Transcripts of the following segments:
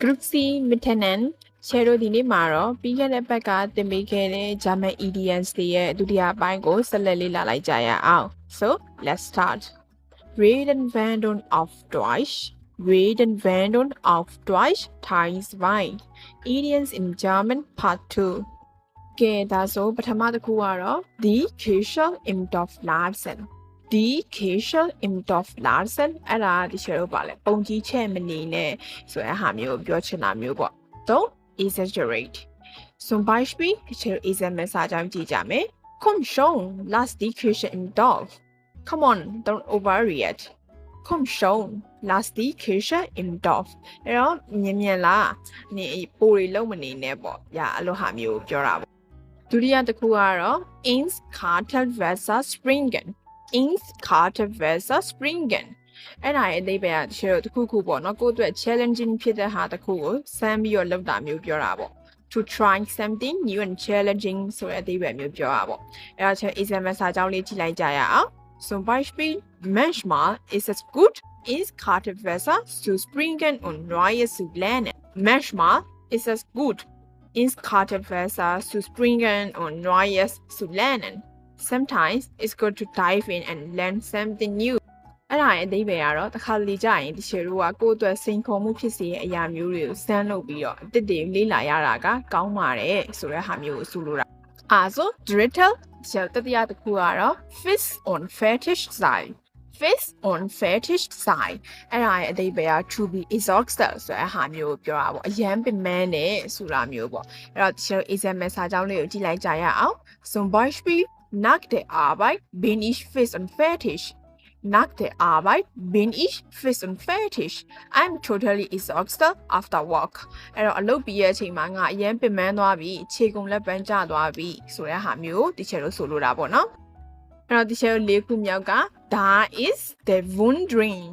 Group C Lieutenant ချဲတို့ဒီနေ့မှာတော့ပြီးခဲ့တဲ့ဘက်ကတင်ပေးခဲ့တဲ့ German EDNs တွေရဲ့ဒုတိယအပိုင်းကိုဆက်လက်လေ့လာလိုက်ကြရအောင် So let's start Reden Vandon auf Deutsch Reden Vandon auf Deutsch Teil 2 EDNs in German Part 2ကဲဒါဆိုပထမတစ်ခုကတော့ Die Kirche im Dorf Larsen Die Kirche im Dorf Larsen အဲ့ဒါဒီချဲတို့ပါလဲပုံကြီးချဲ့မနေနဲ့ဆိုတဲ့ဟာမျိုးကိုပြောချင်တာမျိုးပေါ့ Don't exaggerate. Zum Beispiel, ich ist ein Message am Dijame. Komm schon, lass die Kirche im Dorf. Come on, don't overreact. Komm schon, lass die Kirche im Dorf. အဲ့တော့မြင်မြင်လားနေပိုတွေလုံးမနေနဲ့ပေါ့။ညာအဲ့လိုဟာမျိုးပြောတာပေါ့။ဒုတိယတစ်ခုကတော့ ins Kartel versus Springen. ins Kartel versus Springen. အဲ့ဒါရဲ့အသေးပဲကတချို့တစ်ခုခုပေါ့နော်ကိုယ့်အတွက် challenging ဖြစ်တဲ့ဟာတစ်ခုကိုစမ်းပြီးတော့လုပ်တာမျိုးပြောတာပေါ့ to try something new and challenging ဆိုတဲ့အသေးပဲမျိုးပြောတာပေါ့အဲ့တော့ကျွန်တော် exam စာကြောင်းလေးကြည့်လိုက်ကြရအောင် so Beispiel manchmal ist es gut ins kalte Wasser zu springen und Neues zu lernen manchmal ist es gut ins kalte Wasser zu springen und Neues zu lernen sometimes it's good to dive in and learn something new အဲ့ဒါရဲ့အသေးပဲကတော့တစ်ခါလေကြာရင်ဒီချေတို့ကကိုယ့်အတွက်စိန်ခေါ်မှုဖြစ်စေတဲ့အရာမျိုးတွေကိုစမ်းလုပ်ပြီးတော့အစ်စ်တွေလေးလာရတာကကောင်းပါတယ်ဆိုတဲ့ဟာမျိုးကိုဆိုလိုတာအာဆို dritter ကျတတိယတစ်ခုကတော့ fish on fetish side fish on fetish side အဲ့ဒါရဲ့အသေးပဲက to be exhausted ဆိုတဲ့ဟာမျိုးကိုပြောတာပေါ့အရန်ပင်မန်းနဲ့ဆိုတာမျိုးပေါ့အဲ့တော့ဒီချေ exam စာကြောင်းလေးကိုကြည့်လိုက်ကြရအောင် zum Beispiel nach der Arbeit bin ich fix und fertig Nach der Arbeit bin ich fix und fertig. I'm totally exhausted after work. အဲ့တော့အလုပ်ပြီးရဲ့အချိန်မှာငါအရင်ပင်ပန်းသွားပြီခြေကုန်လက်ပန်းကျသွားပြီဆိုတဲ့ဟာမျိုးဒီချေလို့ဆိုလိုတာပေါ့နော်။အဲ့တော့ဒီချေလို့လေးခုမြောက်က that is the wondering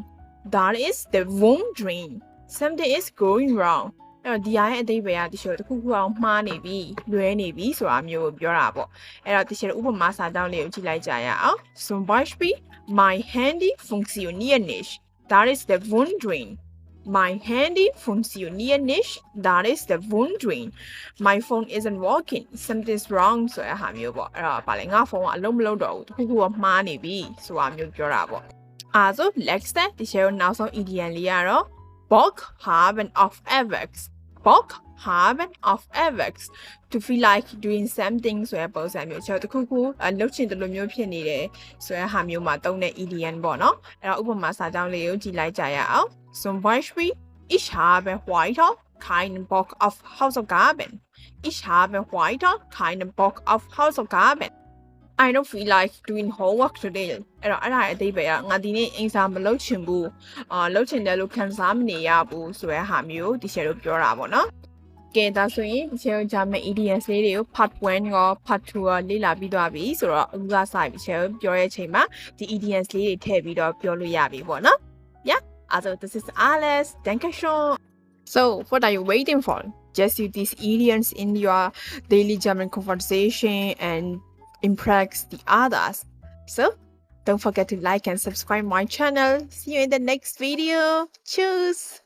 that is the wondering something is going wrong အဲ့တော့ဒီဟာရဲ့အသေးပဲကဒီချေတစ်ခုခုအောင်မှားနေပြီလွဲနေပြီဆိုတာမျိုးကိုပြောတာပေါ့အဲ့တော့ဒီချေဥပမာစာကြောင်းလေးကိုကြည့်လိုက်ကြရအောင် Zum Beispiel My Handy funktioniert nicht. That is the wondering. My Handy funktioniert nicht. That is the wondering. My phone isn't working. Something's wrong ဆိုတဲ့ဟာမျိုးပေါ့အဲ့တော့ဗာလေငါဖုန်းကအလုံးမလုံးတော့ဘူးတခုခုကမှားနေပြီဆိုတာမျိုးပြောတာပေါ့အာဆို next ဒီချေကိုနောက်ဆုံး idiom လေးကတော့ Bock haben auf etwas Bock haben auf etwas to feel like doing something ဆိုတဲ့ပုံစံမျိုးကျွန်တော်တခုခုအလုပ်ချင်တယ်လို့မျိုးဖြစ်နေတယ်ဆိုတဲ့ဟာမျိုးမှာတုံးတဲ့ EDN ပေါ့နော်အဲ့တော့ဥပမာစာကြောင်းလေးကိုကြည့်လိုက်ကြရအောင် Zum Beispiel ich habe heute keinen Bock auf Hausaufgaben ich habe heute keinen Bock auf Hausaufgaben I don't feel like doing homework today အဲ့တော့အဲ့ဒါရဲ့အသေးပဲကငါဒီနေ့အင်စာမလုပ်ချင်ဘူးအာလုပ်ချင်တယ်လို့ခံစားမနေရဘူးဆိုတဲ့ဟာမျိုးဒီချေတို့ပြောတာပေါ့နော်ကဲဒါဆိုရင်ဒီချေတို့ဂျာမန် EDS လေးတွေကို part 1ရော part 2ရောလေ့လာပြီးသွားပြီဆိုတော့အခုကစပြီးချေတို့ပြောတဲ့အချိန်မှာဒီ EDS လေးတွေထည့်ပြီးတော့ပြောလို့ရပြီပေါ့နော် Yeah also this is alles danke schön So what are you waiting for just use these idioms in your daily German conversation and impress the others. So don't forget to like and subscribe my channel. See you in the next video. Cheers